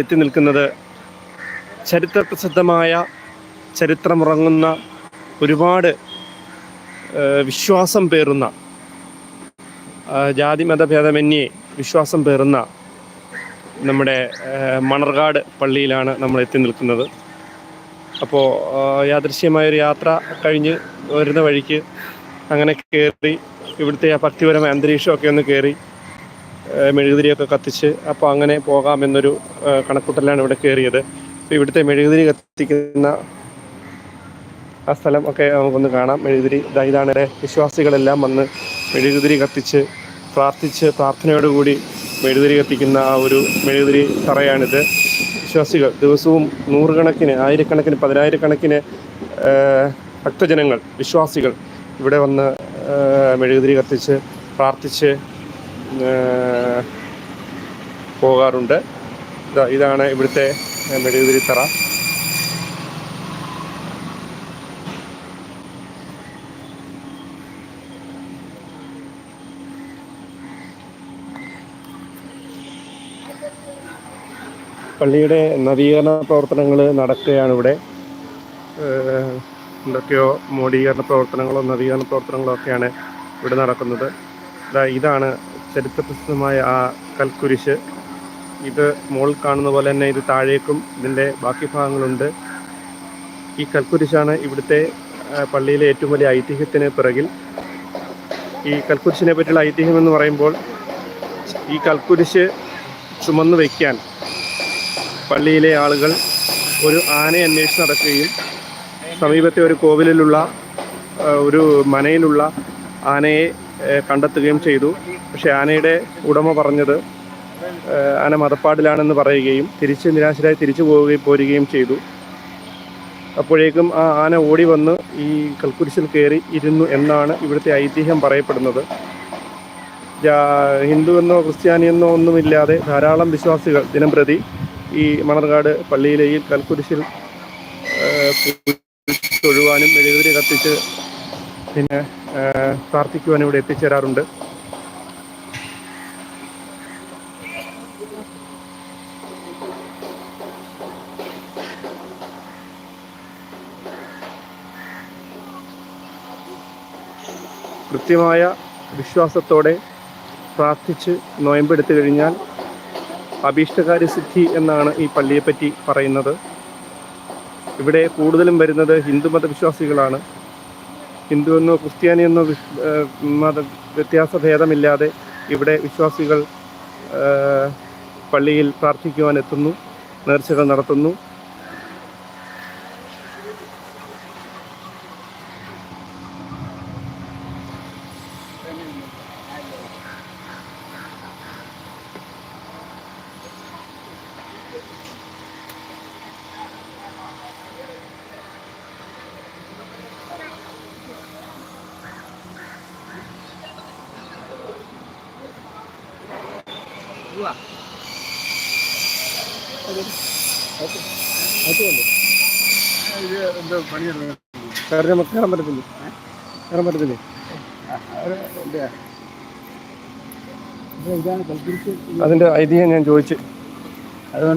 എത്തി നിൽക്കുന്നത് ചരിത്ര പ്രസിദ്ധമായ ചരിത്രമുറങ്ങുന്ന ഒരുപാട് വിശ്വാസം പേറുന്ന ജാതി ജാതി മതഭേദമന്യേ വിശ്വാസം പേറുന്ന നമ്മുടെ മണർകാട് പള്ളിയിലാണ് നമ്മൾ എത്തി നിൽക്കുന്നത്. അപ്പോൾ യാദൃശ്യമായൊരു യാത്ര കഴിഞ്ഞ് വരുന്ന വഴിക്ക് അങ്ങനെ കയറി ഇവിടുത്തെ ആ ഭക്തിപരമായ അന്തരീക്ഷമൊക്കെ ഒന്ന് കയറി മെഴുകുതിരിയൊക്കെ കത്തിച്ച് അപ്പോൾ അങ്ങനെ പോകാമെന്നൊരു കണക്കൂട്ടലാണ് ഇവിടെ കയറിയത് അപ്പോൾ ഇവിടുത്തെ മെഴുകുതിരി കത്തിക്കുന്ന ആ സ്ഥലം ഒക്കെ നമുക്കൊന്ന് കാണാം. മെഴുകുതിരി ഇതാ ഇതാണ് വിശ്വാസികളെല്ലാം വന്ന് മെഴുകുതിരി കത്തിച്ച് പ്രാർത്ഥിച്ച് പ്രാർത്ഥനയോടുകൂടി മെഴുകുതിരി കത്തിക്കുന്ന ആ ഒരു മെഴുകുതിരി തറയാണിത്. വിശ്വാസികൾ ദിവസവും നൂറുകണക്കിന് ആയിരക്കണക്കിന് പതിനായിരക്കണക്കിന് ഭക്തജനങ്ങൾ വിശ്വാസികൾ ഇവിടെ വന്ന് മെഴുകുതിരി കത്തിച്ച് പ്രാർത്ഥിച്ച് പോകാറുണ്ട്. ഇതാണ് ഇവിടുത്തെ മെഴുകുതിരി തറ. പള്ളിയുടെ നവീകരണ പ്രവർത്തനങ്ങൾ നടക്കുകയാണ് ഇവിടെ. എന്തൊക്കെയോ മോഡീകരണ പ്രവർത്തനങ്ങളോ നവീകരണ പ്രവർത്തനങ്ങളോ ഒക്കെയാണ് ഇവിടെ നടക്കുന്നത്. ഇതാണ് ചരിത്രപ്രസിദ്ധമായ ആ കൽക്കുരിശ്. ഇത് മുകളിൽ കാണുന്ന പോലെ തന്നെ ഇത് താഴേക്കും ഇതിന്റെ ബാക്കി ഭാഗങ്ങളുണ്ട്. ഈ കൽക്കുരിശാണ് ഇവിടുത്തെ പള്ളിയിലെ ഏറ്റവും വലിയ ഐതിഹ്യത്തിന് പിറകിൽ. ഈ കൽക്കുരിശിനെ പറ്റിയുള്ള ഐതിഹ്യം എന്ന് പറയുമ്പോൾ ഈ കൽക്കുരിശ് ചുമന്ന് വയ്ക്കാൻ പള്ളിയിലെ ആളുകൾ ഒരു ആനയെ അന്വേഷിച്ച് നടക്കുകയും സമീപത്തെ ഒരു കോവിലിലുള്ള ഒരു മനയിലുള്ള ആനയെ കണ്ടെത്തുകയും ചെയ്തു. പക്ഷേ ആനയുടെ ഉടമ പറഞ്ഞത് ആന മതപ്പാടിലാണെന്ന് പറയുകയും തിരിച്ച് നിരാശരായി തിരിച്ചു പോവുകയും പോരുകയും ചെയ്തു. അപ്പോഴേക്കും ആ ആന ഓടി വന്ന് ഈ കൽക്കുരിശിൽ കയറി ഇരുന്നു എന്നാണ് ഇവിടുത്തെ ഐതിഹ്യം പറയപ്പെടുന്നത്. ഹിന്ദുവെന്നോ ക്രിസ്ത്യാനിയെന്നോ ഒന്നുമില്ലാതെ ധാരാളം വിശ്വാസികൾ ദിനം പ്രതി ഈ മണർകാട് പള്ളിയിലെ ഈ കൽക്കുരിശിൽ തൊഴുവാനും മെഴുകുതിരി കത്തിച്ച് പിന്നെ പ്രാർത്ഥിക്കുവാനും ഇവിടെ എത്തിച്ചേരാറുണ്ട്. കൃത്യമായ വിശ്വാസത്തോടെ പ്രാർത്ഥിച്ച് നോയമ്പെടുത്തു കഴിഞ്ഞാൽ അഭീഷ്ടകാര്യ സിദ്ധി എന്നാണ് ഈ പള്ളിയെപ്പറ്റി പറയുന്നത്. ഇവിടെ കൂടുതലും വരുന്നത് ഹിന്ദുമത വിശ്വാസികളാണ് ഹിന്ദു എന്നോ ക്രിസ്ത്യാനി എന്നോ മത വ്യത്യാസ ഭേദമില്ലാതെ ഇവിടെ വിശ്വാസികൾ പള്ളിയിൽ പ്രാർത്ഥിക്കുവാൻ എത്തുന്നു നേർച്ചകൾ നടത്തുന്നു. നമുക്ക് കയറാൻ പറ്റത്തില്ലേ? കയറാൻ പറ്റത്തില്ലേ? അതിന്റെ ഐതിഹ്യം ഞാൻ ചോദിച്ചു. അതുകൊണ്ട്